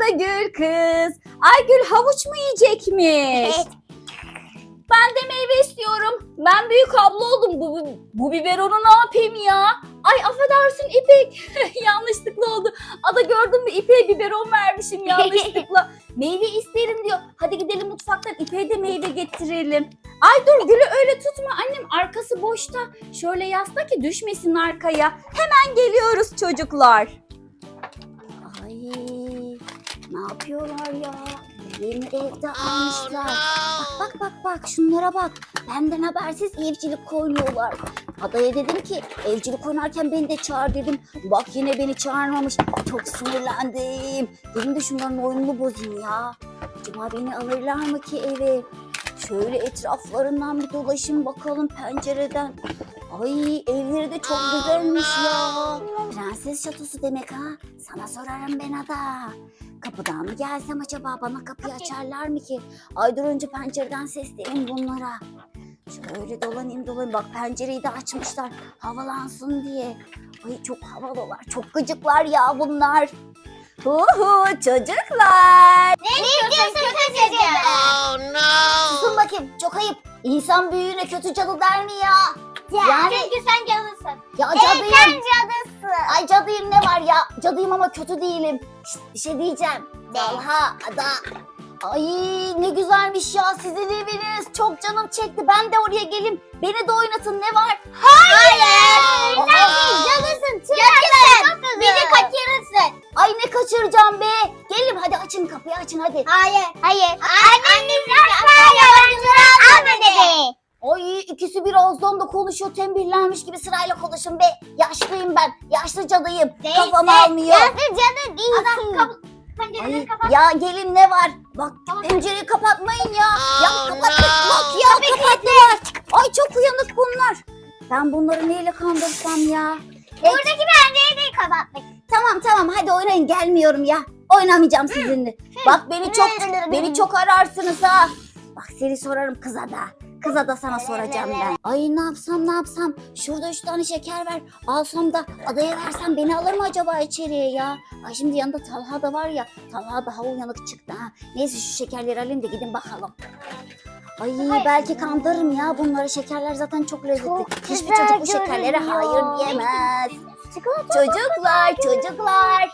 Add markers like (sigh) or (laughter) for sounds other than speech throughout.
da Gül kız. Ay Gül havuç mu yiyecekmiş? Evet. Ben de meyve istiyorum. Ben büyük abla oldum. Bu, bu, bu biberonu ne yapayım ya? Ay affedersin İpek. (laughs) Yanlışlıkla oldu. Ada gördün mü İpek'e biberon vermişim yanlışlıkla. (laughs) meyve isterim diyor. Hadi gidelim mutfaktan İpek'e de meyve getirelim. Ay dur Gül'ü öyle tutma annem. Arkası boşta. Şöyle yasla ki düşmesin arkaya. Hemen geliyoruz çocuklar. Yapıyorlar ya? Yeni evde almışlar. Bak bak bak bak şunlara bak. Benden habersiz evcilik oynuyorlar. Adaya dedim ki evcilik oynarken beni de çağır dedim. Bak yine beni çağırmamış. Çok sinirlendim. Dedim de şunların oyununu bozayım ya. Acaba beni alırlar mı ki eve? Şöyle etraflarından bir dolaşayım bakalım pencereden. Ay evleri de çok güzelmiş ya. Prenses şatosu demek ha. Sana sorarım ben ada. Kapıdan mı gelsem acaba bana kapıyı açarlar mı ki? Ay dur önce pencereden sesleneyim bunlara. Şöyle dolanayım dolanayım. Bak pencereyi de açmışlar havalansın diye. Ay çok havalılar. Çok gıcıklar ya bunlar. Huhu çocuklar. Ne istiyorsun kocacığım? Oh no! Susun bakayım çok ayıp. İnsan büyüğüne kötü cadı der mi ya? Yani- Çünkü sen cadısın. Ya sen cadıyım. cadısın. Ay cadıyım ne var ya? Cadıyım ama kötü değilim. Şşt, bir şey diyeceğim. Ne? Talha, Ada. Ay ne güzelmiş ya sizin eviniz. Çok canım çekti. Ben de oraya geleyim. Beni de oynatın ne var? Hayır. Aa. Sen değil cadısın. Cadısın. Bizi kaçırırsın. Ay ne kaçıracağım be. Gelin hadi açın kapıyı açın hadi. Hayır. Hayır. Konuşuyor tembihlenmiş gibi sırayla konuşun be. Yaşlıyım ben. Yaşlı cadıyım. Kafam almıyor. Yazı cadı değilsin. Adam kapı. Pencereleri kapat. ya gelin ne var? Bak Tamam. pencereyi kapatmayın ya. Oh, ya kapattık bak ya kapattılar. Ay çok uyanık bunlar. Ben bunları neyle kandırsam ya? Buradaki pencereyi kapattık. Tamam tamam hadi oynayın gelmiyorum ya. Oynamayacağım sizinle. Bak beni çok beni çok ararsınız ha. Bak seni sorarım kıza da. Kıza da sana soracağım ben. Ay ne yapsam ne yapsam. Şurada üç tane şeker ver. Alsam da adaya versem beni alır mı acaba içeriye ya? Ay şimdi yanında Talha da var ya. Talha daha uyanık çıktı ha. Neyse şu şekerleri alayım da gidin bakalım. Ay belki kandırırım ya bunları. Şekerler zaten çok lezzetli. Çok Hiçbir çocuk bu şekerlere hayır diyemez. Çocuklar, çocuklar.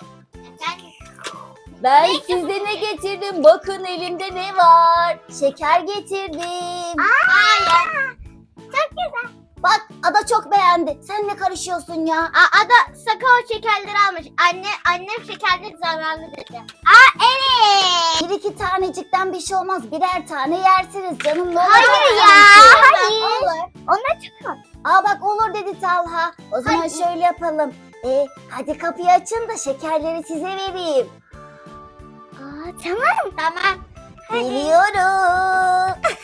Ben size ne getirdim? Bakın elimde ne var? Şeker getirdim. Hayır. Çok güzel. Bak Ada çok beğendi. Sen ne karışıyorsun ya? Aa, Ada sakal şekerleri almış. Anne annem şekerleri zararlı dedi. Aa evet. Bir iki tanecikten bir şey olmaz. Birer tane yersiniz canım ne olur. Hayır ya. Hayır. Olur. Onlar çok az. Aa bak olur dedi Talha. O zaman Hadi. şöyle yapalım. E, hadi kapıyı açın da şekerleri size vereyim. Tamam. Tamam. Geliyorum. (laughs)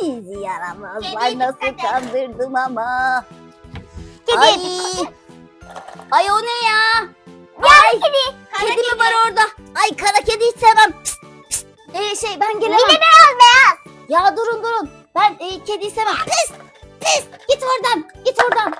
Sizi yaramazlar Kedi, nasıl hadi. kandırdım ama. Kedi. Ay. Ay o ne ya? Ay. Kedi. Kedi mi var orada? Ay kara kedi hiç sevmem. Pst. Ee, şey ben. Bir de beyaz beyaz. Ya durun durun. Ben e, kediyi sevmem. Pis pis git oradan git oradan.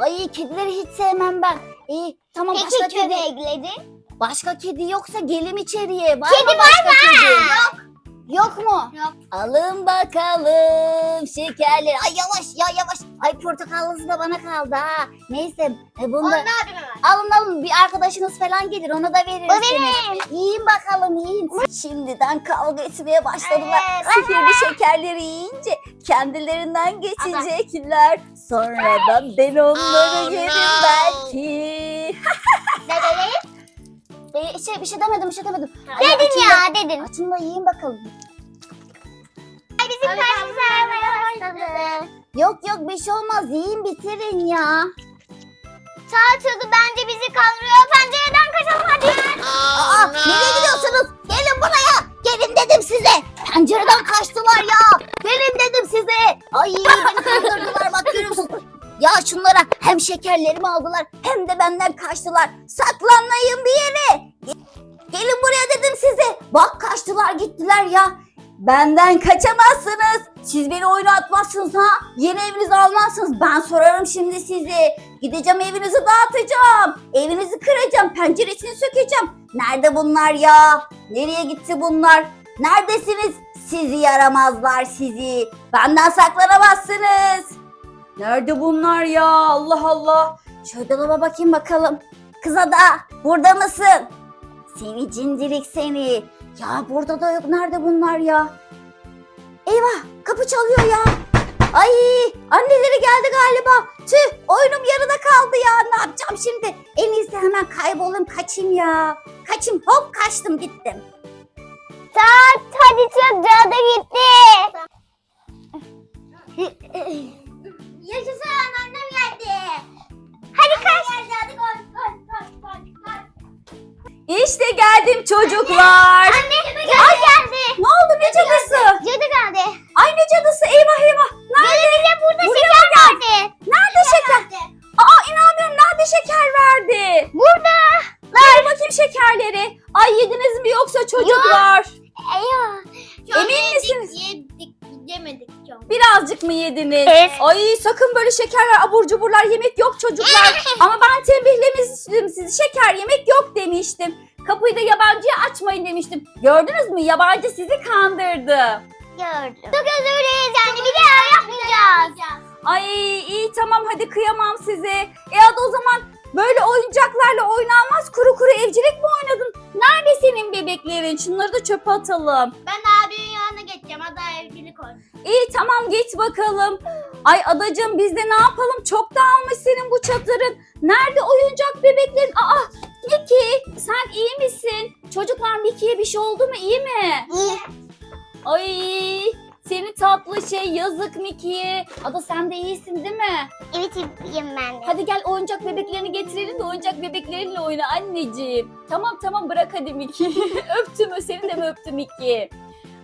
Ay kedileri hiç sevmem ben. İyi tamam başka Peki kedi. köpekleri? Başka kedi yoksa gelim içeriye. Var Kedi mı var başka mı? kedi? Yok. Yok mu? Yok. Alın bakalım şekerleri. Ay yavaş ya yavaş. Ay portakallısı da bana kaldı ha. Neyse e, bunu da Onda abime var. alın alın bir arkadaşınız falan gelir ona da O verirsiniz. benim. Yiyin bakalım yiyin. Şimdiden kavga etmeye başladılar. Evet. Sihirli şekerleri yiyince kendilerinden geçecekler. Sonra da ben onları Oh, yerim belki. Şey bir şey demedim bir şey demedim. Dedin açın ya dedin. Açın da yiyin bakalım. Ay bizim karnımız ağrımaya başladı. Yok yok bir şey olmaz yiyin bitirin ya. Saat oldu bence bizi kandırıyor. Pencereden kaçalım hadi. Oh Aa nereye gidiyorsunuz? Gelin buraya. Gelin dedim size. Pencereden kaçtılar ya. Gelin dedim size. Ay beni kandırdılar bak görüyor musun? Ya şunlara hem şekerlerimi aldılar hem de benden kaçtılar. Saklanmayın bir yere. Ge- Gelin buraya dedim size. Bak kaçtılar gittiler ya. Benden kaçamazsınız. Siz beni oyuna atmazsınız ha. Yeni evinizi almazsınız. Ben sorarım şimdi sizi. Gideceğim evinizi dağıtacağım. Evinizi kıracağım. Penceresini sökeceğim. Nerede bunlar ya? Nereye gitti bunlar? Neredesiniz? Sizi yaramazlar sizi. Benden saklanamazsınız. Nerede bunlar ya? Allah Allah. Şöyle dolaba bakayım bakalım. Kız ada burada mısın? Seni cindirik seni. Ya burada da yok. Nerede bunlar ya? Eyvah kapı çalıyor ya. Ay anneleri geldi galiba. Tüh oyunum yarıda kaldı ya. Ne yapacağım şimdi? En iyisi hemen kaybolayım kaçayım ya. Kaçayım hop kaçtım gittim. Saat hadi çok cadı gitti. Çocuklar. Anne cadı geldi. Ne oldu ne cadısı? Cadı geldi. Ay ne cadısı eyvah eyvah. Nerede? Cadı burada Buraya şeker verdi. Nerede şeker? Aa inanmıyorum nerede şeker verdi? Burada. Ver bakayım şekerleri. Ay yediniz mi yoksa çocuklar? Eyvah. Emin misiniz? Yedik yemedik çok. Birazcık mı yediniz? Evet. Ay sakın böyle şekerler abur cuburlar yemek yok çocuklar. Ama ben tembihlemiştim sizi şeker yemek yok demiştim. Kapıyı da yabancıya açmayın demiştim. Gördünüz mü yabancı sizi kandırdı. Gördüm. Çok özür dileriz yani bir daha yapmayacağız. Ay iyi tamam hadi kıyamam size. E hadi o zaman böyle oyuncaklarla oynanmaz kuru kuru evcilik mi oynadın? Nerede senin bebeklerin? Şunları da çöpe atalım. Ben abinin yanına geçeceğim. Hadi evcilik olsun. İyi tamam git bakalım. Ay adacığım biz de ne yapalım? Çok dağılmış senin bu çadırın. Nerede oyuncak bebeklerin? Aa Miki sen iyi misin? Çocuklar Miki'ye bir şey oldu mu iyi mi? İyi. Ay seni tatlı şey yazık Miki'ye. Ada sen de iyisin değil mi? Evet iyiyim ben de. Hadi gel oyuncak bebeklerini getirelim de oyuncak bebeklerinle oyna anneciğim. Tamam tamam bırak hadi Miki. (laughs) öptüm mü seni de mi öptü Miki?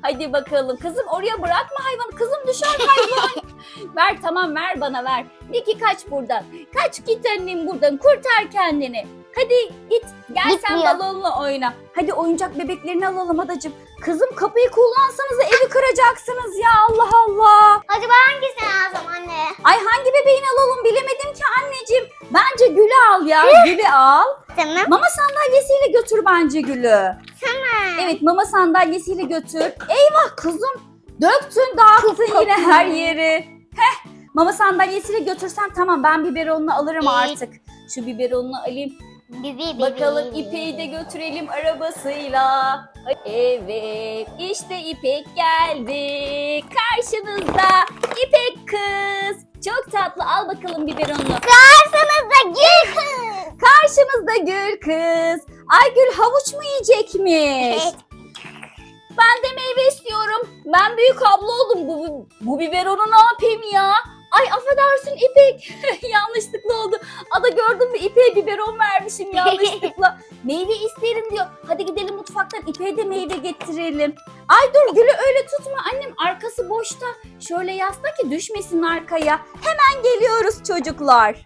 Hadi bakalım. Kızım oraya bırakma hayvanı. Kızım düşer hayvan. (laughs) ver tamam ver bana ver. Miki kaç buradan. Kaç git annem buradan. Kurtar kendini. Hadi git. Gel sen Gitmiyor. balonla oyna. Hadi oyuncak bebeklerini alalım adacığım. Kızım kapıyı kullansanız evi kıracaksınız ya Allah Allah. Hadi ben hangisini alsam anne? Ay hangi bebeğini alalım bilemedim ki anneciğim. Bence Gül'ü al ya. Gül'ü al. Tamam. Mama sandalyesiyle götür bence Gül'ü. Tamam. Evet mama sandalyesiyle götür. Eyvah kızım. Döktün dağıttın yine her yeri. Heh. Mama sandalyesiyle götürsen tamam ben biberonunu alırım artık. Şu biberonunu alayım. Bibi. Bakalım İpek'i de götürelim arabasıyla. Evet işte İpek geldi. Karşınızda İpek kız. Çok tatlı al bakalım biberonunu. Karşınızda gül kız. Karşınızda Gül kız. Ay Gül havuç mu yiyecekmiş? Evet. Ben de meyve istiyorum. Ben büyük abla oldum. Bu, bu biberonu ne yapayım ya? Ay affedersin İpek. (laughs) Yanlışlıkla oldu. Ada gördün mü İpek'e biberon vermişim yanlışlıkla. (laughs) meyve isterim diyor. Hadi gidelim mutfaktan İpek'e de meyve getirelim. Ay dur Gül'ü öyle tutma annem arkası boşta. Şöyle yasla ki düşmesin arkaya. Hemen geliyoruz çocuklar.